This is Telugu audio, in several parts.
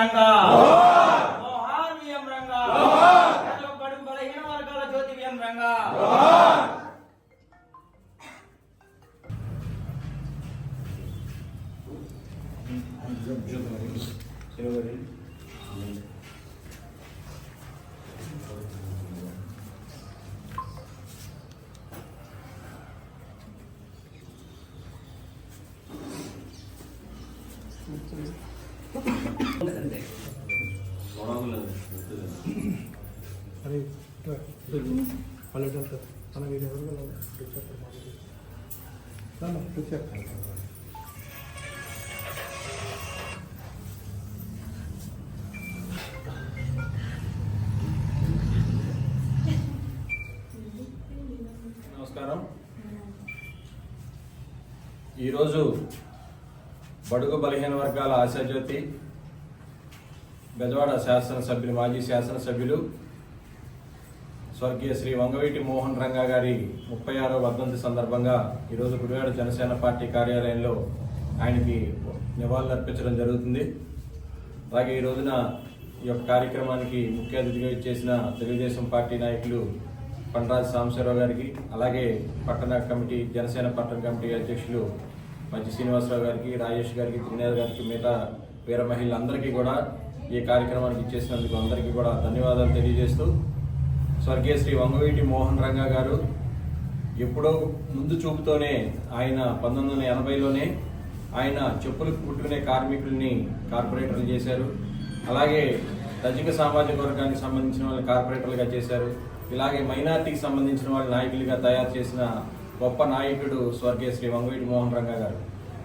రంగా అరే పల్లెటూరు ఎవరు నమస్కారం. ఈరోజు బడుగు బలహీన వర్గాల ఆశాజ్యోతి బెజవాడ శాసనసభ్యులు మాజీ శాసనసభ్యులు స్వర్గీయ శ్రీ వంగవీటి మోహన్ రంగా గారి ముప్పై ఆరో వర్ధంతి సందర్భంగా ఈరోజు గుడివాడ జనసేన పార్టీ కార్యాలయంలో ఆయనకి నివాళులర్పించడం జరుగుతుంది. అలాగే ఈ రోజున ఈ యొక్క కార్యక్రమానికి ముఖ్య అతిథిగా ఇచ్చేసిన తెలుగుదేశం పార్టీ నాయకులు పండరాజు సాంబశివరావు గారికి అలాగే పట్టణ కమిటీ జనసేన పట్టణ కమిటీ అధ్యక్షులు మంచి శ్రీనివాసరావు గారికి రాజేష్ గారికి త్రినేర్ గారికి మిగతా వీర మహిళలందరికీ కూడా ఈ కార్యక్రమానికి ఇచ్చేసినందుకు అందరికీ కూడా ధన్యవాదాలు తెలియజేస్తూ స్వర్గీయ శ్రీ వంగవీటి మోహన్ రంగా గారు ఎప్పుడో ముందు చూపుతోనే ఆయన పంతొమ్మిది వందల ఎనభైలోనే ఆయన చెప్పులు కుట్టుకునే కార్మికుల్ని కార్పొరేటర్లు చేశారు. అలాగే రజక సామాజిక వర్గానికి సంబంధించిన వాళ్ళు కార్పొరేటర్లుగా చేశారు. ఇలాగే మైనార్టీకి సంబంధించిన వాళ్ళ నాయకులుగా తయారు చేసిన గొప్ప నాయకుడు స్వర్గీయ శ్రీ వంగవీటి మోహన్ రంగా గారు.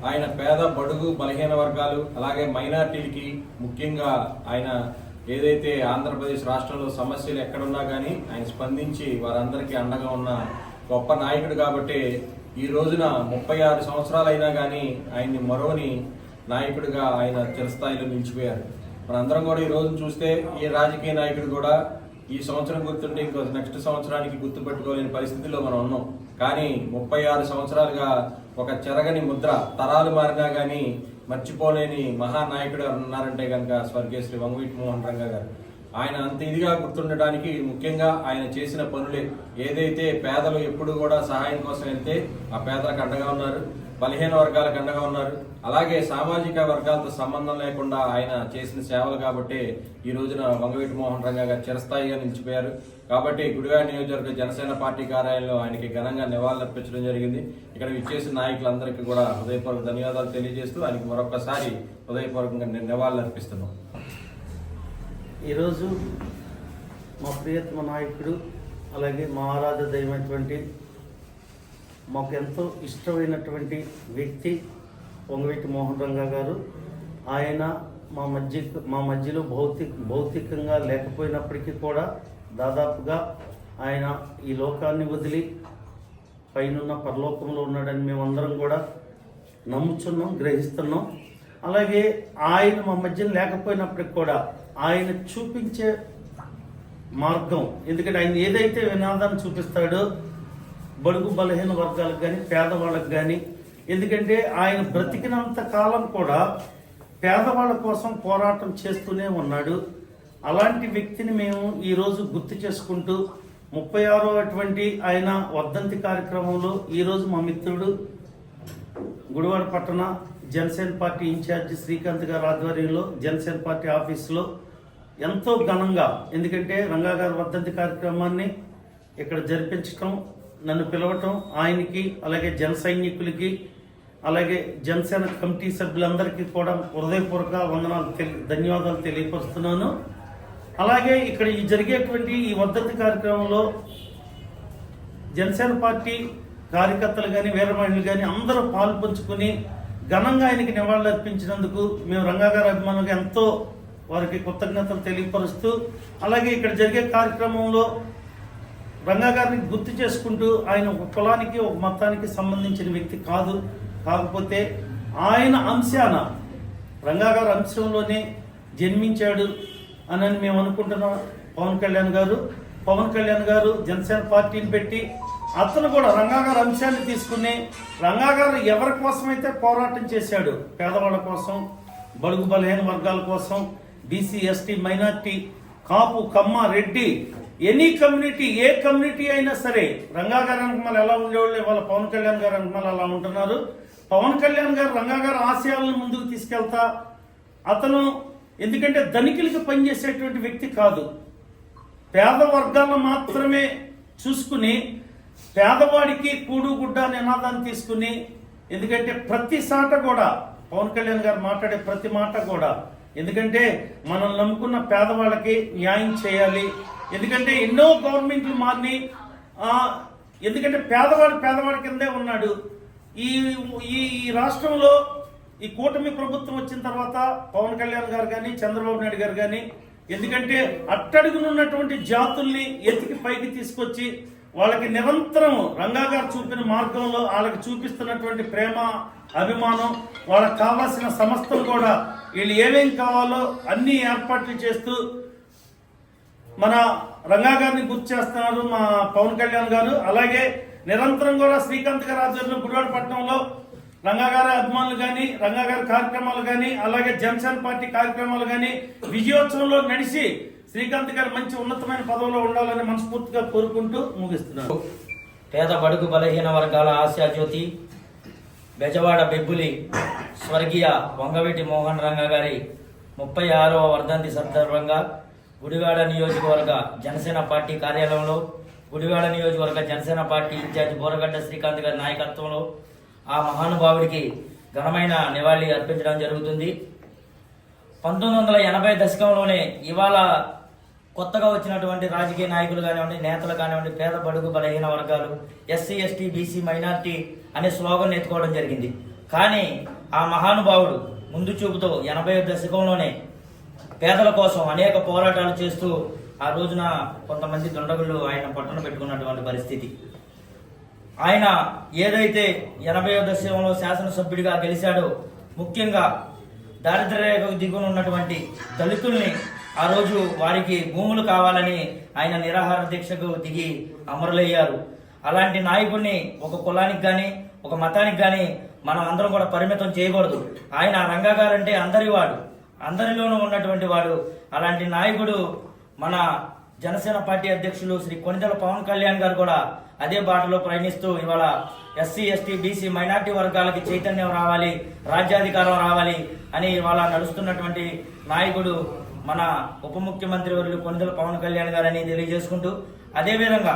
ఆయన పేద బడుగు బలహీన వర్గాలు అలాగే మైనార్టీలకి ముఖ్యంగా ఆయన ఏదైతే ఆంధ్రప్రదేశ్ రాష్ట్రంలో సమస్యలు ఎక్కడున్నా కానీ ఆయన స్పందించి వారందరికీ అండగా ఉన్న గొప్ప నాయకుడు కాబట్టి ఈ రోజున ముప్పై ఆరు సంవత్సరాలైనా కానీ ఆయన్ని మరోని నాయకుడిగా ఆయన చిరస్థాయిలో నిలిచిపోయారు. మనందరం కూడా ఈ రోజు చూస్తే ఈ రాజకీయ నాయకుడు కూడా ఈ సంవత్సరం గుర్తుంటే ఇంకో నెక్స్ట్ సంవత్సరానికి గుర్తుపెట్టుకోలేని పరిస్థితిలో మనం ఉన్నాం. కానీ ముప్పై ఆరు సంవత్సరాలుగా ఒక చెరగని ముద్ర తరాలు మారినా కానీ మర్చిపోలేని మహానాయకుడు ఉన్నారంటే కనుక స్వర్గీయ శ్రీ వంగవీటి మోహన్ రంగ గారు. ఆయన అంత ఇదిగా గుర్తుండటానికి ముఖ్యంగా ఆయన చేసిన పనులే. ఏదైతే పేదలు ఎప్పుడు కూడా సహాయం కోసం వెళ్తే ఆ పేదలకు అండగా ఉన్నారు. బలహీన వర్గాలకు అండగా ఉన్నారు. అలాగే సామాజిక వర్గాలతో సంబంధం లేకుండా ఆయన చేసిన సేవలు కాబట్టి ఈ రోజున వంగవీటి మోహన్ రంగా గారు చిరస్థాయిగా నిలిచిపోయారు. కాబట్టి గుడివాడ నియోజకవర్గ జనసేన పార్టీ కార్యాలయంలో ఆయనకి ఘనంగా నివాళులర్పించడం జరిగింది. ఇక్కడ విచ్చేసిన నాయకులందరికీ కూడా హృదయపూర్వక ధన్యవాదాలు తెలియజేస్తూ ఆయనకి మరొకసారి హృదయపూర్వకంగా నివాళులర్పిస్తున్నాం ఈరోజు మా ప్రియతమ నాయకుడు అలాగే మహారాజు దైవమైనటువంటి మాకు ఎంతో ఇష్టమైనటువంటి వ్యక్తి పొంగవీటి మోహన్ రంగా గారు. ఆయన మా మధ్య మా మధ్యలో భౌతిక భౌతికంగా లేకపోయినప్పటికీ కూడా దాదాపుగా ఆయన ఈ లోకాన్ని వదిలి పైనున్న పరలోకంలో ఉన్నాడని మేమందరం కూడా నమ్ముచున్నాం గ్రహిస్తున్నాం. అలాగే ఆయన మా మధ్యన లేకపోయినప్పటికి కూడా ఆయన చూపించే మార్గం ఎందుకంటే ఆయన ఏదైతే వినాదాన్ని చూపిస్తాడో బడుగు బలహీన వర్గాలకు కానీ పేదవాళ్ళకు కానీ ఎందుకంటే ఆయన బ్రతికినంత కాలం కూడా పేదవాళ్ళ కోసం పోరాటం చేస్తూనే ఉన్నాడు. అలాంటి వ్యక్తిని మేము ఈరోజు గుర్తు చేసుకుంటూ ముప్పై ఆరో అటువంటి ఆయన వర్ధంతి కార్యక్రమంలో ఈరోజు మా మిత్రుడు గుడివాడ పట్టణ జనసేన పార్టీ ఇన్ఛార్జ్ శ్రీకాంత్ గారి ఆధ్వర్యంలో జనసేన పార్టీ ఆఫీసులో ఎంతో ఘనంగా ఎందుకంటే రంగా గారి వర్ధంతి కార్యక్రమాన్ని ఇక్కడ జరిపించటం నన్ను పిలవటం ఆయనకి అలాగే జన సైనికులకి అలాగే జనసేన కమిటీ సభ్యులందరికీ కూడా హృదయపూర్వక వందనాలు తెలి ధన్యవాదాలు తెలియపరుస్తున్నాను. అలాగే ఇక్కడ ఈ జరిగేటువంటి ఈ మద్దతు కార్యక్రమంలో జనసేన పార్టీ కార్యకర్తలు కానీ వీర కానీ అందరూ పాల్పంచుకుని ఘనంగా ఆయనకి నివాళులు అర్పించినందుకు మేము రంగా అభిమానులకు ఎంతో వారికి కృతజ్ఞతలు తెలియపరుస్తూ అలాగే ఇక్కడ జరిగే కార్యక్రమంలో రంగా గారిని గుర్తు చేసుకుంటూ ఆయన ఒక కులానికి ఒక మతానికి సంబంధించిన వ్యక్తి కాదు. కాకపోతే ఆయన అంశాన రంగాగారు అంశంలోనే జన్మించాడు అని మేము అనుకుంటున్నాం. పవన్ కళ్యాణ్ గారు పవన్ కళ్యాణ్ గారు జనసేన పార్టీని పెట్టి అతను కూడా రంగాగారు అంశాన్ని తీసుకుని రంగాగారు ఎవరి కోసమైతే పోరాటం చేశాడు పేదవాళ్ళ కోసం బడుగు బలహీన వర్గాల కోసం BC ST minority Kapu Kamma Reddy any community ఏ కమ్యూనిటీ అయినా సరే రంగాగారు అనుకుమాలు ఎలా ఉండేవాళ్ళు ఇవాళ పవన్ కళ్యాణ్ గారు అనుకుమాలు అలా ఉంటున్నారు పవన్ కళ్యాణ్ గారు రంగా గారు ఆశయాలను ముందుకు తీసుకెళ్తా. అతను ఎందుకంటే ధనికులకు పనిచేసేటువంటి వ్యక్తి కాదు. పేద వర్గాలను మాత్రమే చూసుకుని పేదవాడికి కూడు గుడ్డ నినాదాన్ని తీసుకుని ఎందుకంటే ప్రతి సాట కూడా పవన్ కళ్యాణ్ గారు మాట్లాడే ప్రతి మాట కూడా ఎందుకంటే మనం నమ్ముకున్న పేదవాళ్ళకి న్యాయం చేయాలి. ఎందుకంటే ఎన్నో గవర్నమెంట్లు మారిని ఎందుకంటే పేదవాడు పేదవాడి కిందే ఉన్నాడు. ఈ ఈ ఈ రాష్ట్రంలో ఈ కూటమి ప్రభుత్వం వచ్చిన తర్వాత పవన్ కళ్యాణ్ గారు కానీ చంద్రబాబు నాయుడు గారు కానీ ఎందుకంటే అట్టడుగునున్నటువంటి జాతుల్ని ఎతికి పైకి తీసుకొచ్చి వాళ్ళకి నిరంతరం రంగా గారు చూపిన మార్గంలో వాళ్ళకి చూపిస్తున్నటువంటి ప్రేమ అభిమానం వాళ్ళకి కావాల్సిన సమస్తం కూడా వీళ్ళు ఏమేం కావాలో అన్ని ఏర్పాట్లు చేస్తూ మన రంగా గారిని గుర్తు చేస్తున్నారు మా పవన్ కళ్యాణ్ గారు. అలాగే నిరంతరం కూడా శ్రీకాంత్ గారి ఆధ్వర్యంలో గుడివాడ పట్టణంలో రంగాగారి అభిమానులు కానీ రంగాగారి కార్యక్రమాలు కానీ అలాగే జనసేన పార్టీ కార్యక్రమాలు కానీ విజయోత్సవంలో నడిచి శ్రీకాంత్ గారు మంచి ఉన్నతమైన పదవిలో ఉండాలని మనస్ఫూర్తిగా కోరుకుంటూ ముగిస్తున్నారు పేద బడుగు బలహీన వర్గాల ఆశా జ్యోతి బెజవాడ బెబ్బులి స్వర్గీయ వంగవీటి మోహన్ రంగ గారి ముప్పై ఆరవ వర్ధంతి సందర్భంగా గుడివాడ నియోజకవర్గ జనసేన పార్టీ కార్యాలయంలో గుడివాడ నియోజకవర్గ జనసేన పార్టీ ఇన్ఛార్జ్ బోరగడ్డ శ్రీకాంత్ గారి నాయకత్వంలో ఆ మహానుభావుడికి ఘనమైన నివాళి అర్పించడం జరుగుతుంది. పంతొమ్మిది వందల ఎనభై దశకంలోనే ఇవాళ కొత్తగా వచ్చినటువంటి రాజకీయ నాయకులు కానివ్వండి నేతలు కానివ్వండి పేద బడుగు బలహీన వర్గాలు ఎస్సీ ఎస్టీ బీసీ మైనార్టీ అనే స్లోగన్ ఎత్తుకోవడం జరిగింది. కానీ ఆ మహానుభావుడు ముందు చూపుతో ఎనభై దశకంలోనే పేదల కోసం అనేక పోరాటాలు చేస్తూ ఆ రోజున కొంతమంది దుండగులు ఆయన పట్టణ పెట్టుకున్నటువంటి పరిస్థితి. ఆయన ఏదైతే ఎనభై దశకంలో శాసనసభ్యుడిగా గెలిచాడో ముఖ్యంగా దారిద్ర్య రేఖకు దిగువన ఉన్నటువంటి దళితుల్ని ఆ రోజు వారికి భూములు కావాలని ఆయన నిరాహార దీక్షకు దిగి అమరులయ్యారు. అలాంటి నాయకుడిని ఒక కులానికి కానీ ఒక మతానికి కానీ మనం అందరం కూడా పరిమితం చేయకూడదు. ఆయన రంగా గారంటే అందరి వాడు అందరిలోనూ ఉన్నటువంటి వాడు. అలాంటి నాయకుడు మన జనసేన పార్టీ అధ్యక్షులు శ్రీ కొనిదల పవన్ కళ్యాణ్ గారు కూడా అదే బాటలో ప్రయాణిస్తూ ఇవాళ ఎస్సీ ఎస్టీ బీసీ మైనార్టీ వర్గాలకి చైతన్యం రావాలి రాజ్యాధికారం రావాలి అని ఇవాళ నడుస్తున్నటువంటి నాయకుడు మన ఉప ముఖ్యమంత్రి వర్యులు కొనిదల పవన్ కళ్యాణ్ గారని తెలియజేసుకుంటూ అదేవిధంగా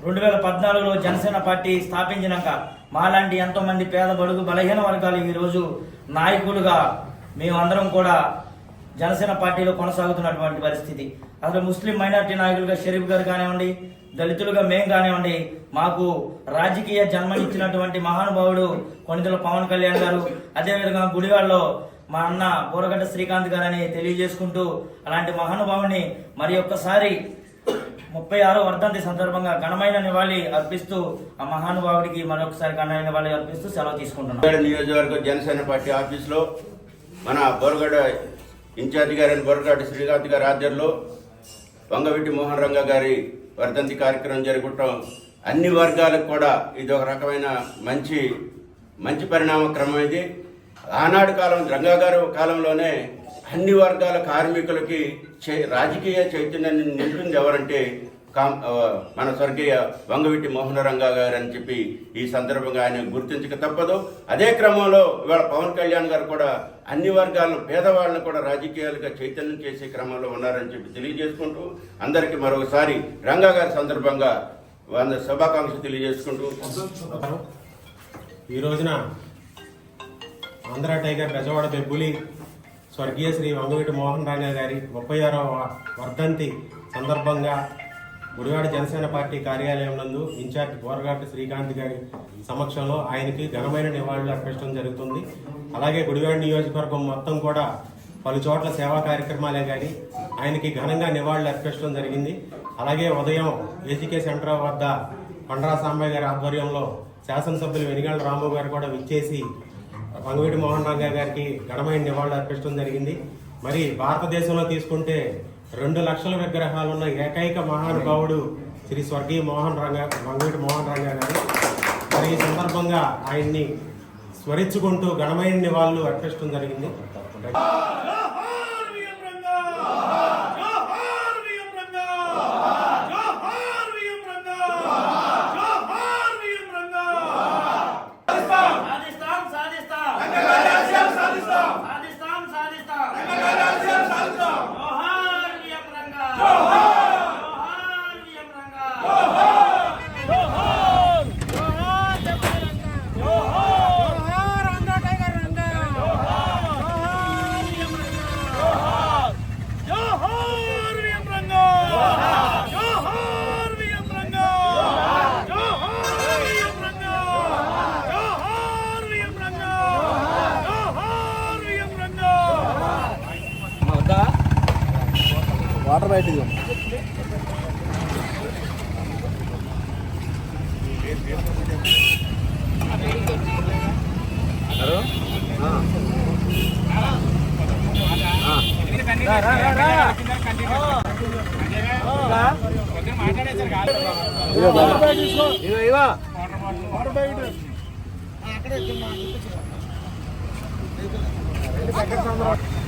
రెండు వేల పద్నాలుగులో జనసేన పార్టీ స్థాపించినాక మాలాంటి ఎంతోమంది పేద బడుగు బలహీన వర్గాలు ఈరోజు నాయకులుగా మేమందరం కూడా జనసేన పార్టీలో కొనసాగుతున్నటువంటి పరిస్థితి. అసలు ముస్లిం మైనార్టీ నాయకులుగా షరీఫ్ గారు కానివ్వండి దళితులుగా మేం కానివ్వండి మాకు రాజకీయ జన్మనిచ్చినటువంటి మహానుభావుడు కొనిదెల పవన్ కళ్యాణ్ గారు అదేవిధంగా గుడివాడలో మా అన్న బోరగడ్డ శ్రీకాంత్ గారని తెలియజేసుకుంటూ అలాంటి మహానుభావుని మరి ఒక్కసారి ముప్పై ఆరో వర్ధంతి సందర్భంగా ఘనమైన నివాళి అర్పిస్తూ ఆ మహానుభావుడికి మరొకసారి ఘనమైన నివాళి అర్పిస్తూ సెలవు తీసుకుంటున్నాం. నియోజకవర్గ జనసేన పార్టీ ఆఫీస్లో మన బోరగడ్డ ఇన్ఛార్జి గారైన బోరగడ్డ శ్రీకాంత్ గారి ఆధ్వర్యంలో వంగవీటి మోహన్ రంగ గారి వర్ధంతి కార్యక్రమం జరుగుతాం. అన్ని వర్గాలకు కూడా ఇది ఒక రకమైన మంచి మంచి పరిణామ క్రమం ఇది ఆనాడు కాలం రంగాగారు కాలంలోనే అన్ని వర్గాల కార్మికులకి చే- రాజకీయ చైతన్యాన్ని నింపింది ఎవరంటే మన స్వర్గీయ వంగవీటి మోహన రంగా గారు అని చెప్పి ఈ సందర్భంగా ఆయన గుర్తించక తప్పదు. అదే క్రమంలో ఇవాళ పవన్ కళ్యాణ్ గారు కూడా అన్ని వర్గాలను పేదవాళ్ళని కూడా రాజకీయాలుగా చైతన్యం చేసే క్రమంలో ఉన్నారని చెప్పి తెలియజేసుకుంటూ అందరికీ మరొకసారి రంగా గారి సందర్భంగా వంద శుభాకాంక్షలు తెలియజేసుకుంటూ. ఈ రోజున ఆంధ్ర టైగర్ బెజవాడ బెబ్బులి స్వర్గీయ శ్రీ వంగవీటి మోహన్ రాణా గారి ముప్పై ఆరవ వర్ధంతి సందర్భంగా గుడివాడ జనసేన పార్టీ కార్యాలయం నందు ఇన్ఛార్జ్ బోరగాటి శ్రీకాంత్ గారి సమక్షంలో ఆయనకి ఘనమైన నివాళులు అర్పించడం జరుగుతుంది. అలాగే గుడివాడ నియోజకవర్గం మొత్తం కూడా పలు చోట్ల సేవా కార్యక్రమాలే కానీ ఆయనకి ఘనంగా నివాళులు అర్పించడం జరిగింది. అలాగే ఉదయం ఏజీకే సెంటర్ వద్ద పండ్రా సాంబయ్య గారి ఆధ్వర్యంలో శాసనసభ్యులు వెనిగండ్ల రాము గారు కూడా విచ్చేసి వంగవీటి మోహన్ రంగా గారికి ఘనమైన నివాళులు అర్పించడం జరిగింది. మరి భారతదేశంలో తీసుకుంటే రెండు లక్షల విగ్రహాలు ఉన్న ఏకైక మహానుభావుడు శ్రీ స్వర్గీయ మోహన్ రంగ వంగటి మోహన్ రంగ గారు. మరి ఈ సందర్భంగా ఆయన్ని స్మరించుకుంటూ ఘనమైన నివాళులు అర్పించడం జరిగింది. వాటర్ బయటది జోహార్ విఎం రంగా జోహార్ విఎం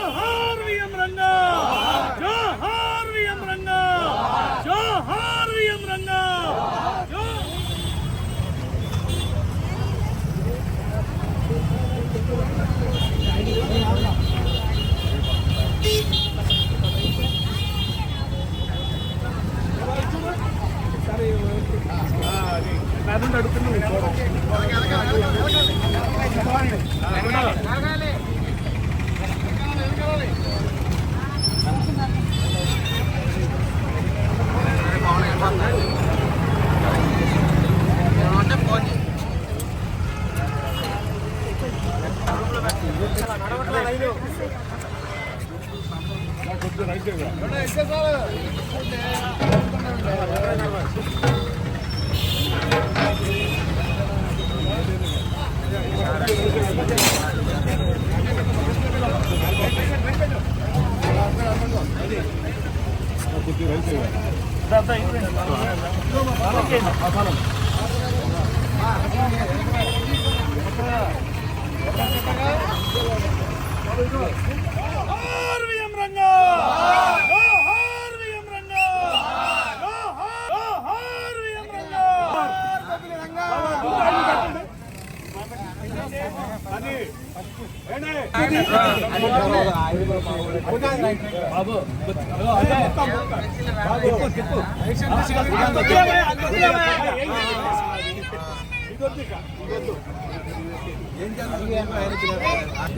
Cesarão.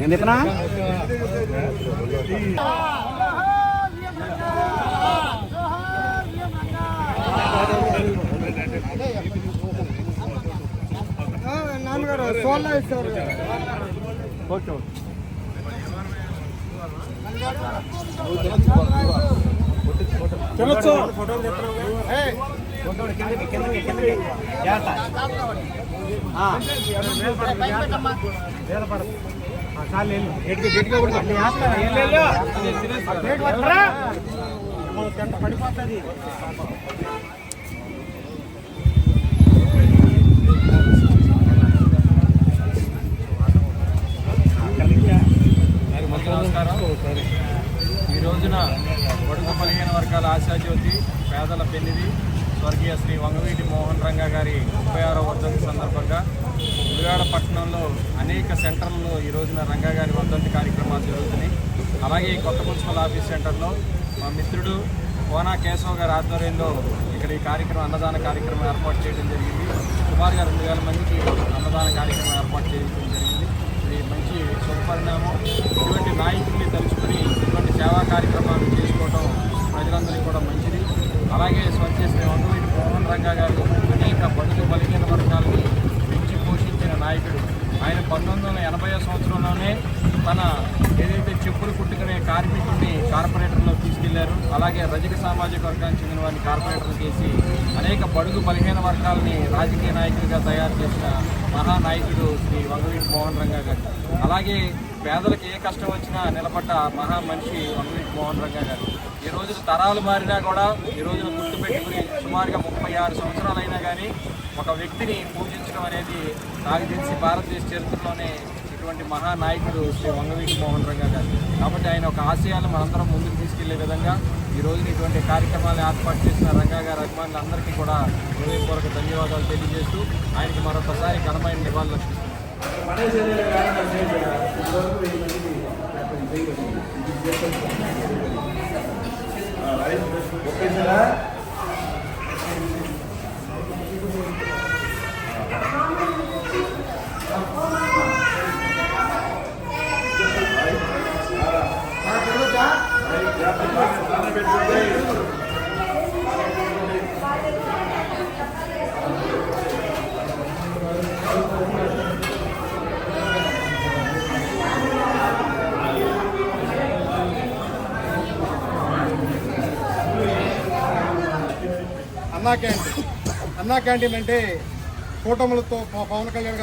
ఏం చెప్పనా? నాన్నగారు సోల్లా ఇస్తారు ఓకే ఓకే. చలో ఫోటో ఫోటో నమస్కారం ఈ రోజున బడుగు బలహీన వర్గాల ఆశాజ్యోతి పేదల పెళ్ళిది స్వర్గీయ శ్రీ వంగవీటి మోహన్ రంగా గారి ముప్పై ఆరో వర్ధంతి సందర్భంగా గుడివాడ పట్టణంలో అనేక సెంటర్లలో ఈ రోజున రంగా గారి వర్ధంతి కార్యక్రమాలు జరుగుతున్నాయి. అలాగే ఈ కొత్త మున్సిపల్ ఆఫీస్ సెంటర్లో మా మిత్రుడు కోనా కేశవ్ గారి ఆధ్వర్యంలో ఇక్కడ ఈ కార్యక్రమం అన్నదాన కార్యక్రమం ఏర్పాటు చేయడం జరిగింది. సుమారుగా రెండు వేల మందికి అన్నదాన కార్యక్రమం ఏర్పాటు చేయడం జరిగింది. ఇది మంచి శుభపరిణామం. ఇటువంటి నాయకుల్ని తలుచుకుని ఇటువంటి సేవా కార్యక్రమాలు చేసుకోవడం ప్రజలందరికీ కూడా మంచిది. అలాగే స్వచ్ఛ శ్రీ వంగవీటి రంగా గారు అనేక బడుగు బలహీన వర్గాలని పెంచి పోషించిన నాయకుడు. ఆయన పంతొమ్మిది వందల ఎనభై సంవత్సరంలోనే తన ఏదైతే చెప్పులు కుట్టుకునే కార్మికుడిని కార్పొరేటర్లో తీసుకెళ్ళారు. అలాగే రజక సామాజిక వర్గానికి చెందిన వారిని కార్పొరేటర్లు చేసి అనేక బడుగు బలహీన వర్గాలని రాజకీయ నాయకుడిగా తయారు చేసిన మహానాయకుడు శ్రీ వంగవీటి మోహన్ రంగా గారు. అలాగే పేదలకు ఏ కష్టం వచ్చినా నిలబడ్డ మహా మనిషి వంగవీటి మోహన్ రంగా గారు. ఈ రోజు తరాలు మారినా కూడా ఈ రోజున గుర్తుపెట్టుకుని సుమారుగా ముప్పై ఆరు సంవత్సరాలు అయినా కానీ ఒక వ్యక్తిని పూజించడం అనేది నాకు తెలిసి భారతదేశ చరిత్రలోనే ఇటువంటి మహానాయకుడు శ్రీ వంగవీటి మోహన్ రంగా గారు. కాబట్టి ఆయన ఒక ఆశయాలను మనందరం ముందుకు తీసుకెళ్ళే విధంగా ఈ రోజున ఇటువంటి కార్యక్రమాలు ఏర్పాటు చేసిన రంగా గారి అభిమానులందరికీ కూడా హృదయపూర్వక ధన్యవాదాలు తెలియజేస్తూ ఆయనకి మరొకసారి ఘనమైన నివాళులు అర్పిస్తున్నాను అన్నా క్యాంటీన్ అంటే కూటములతో పవన్ కళ్యాణ్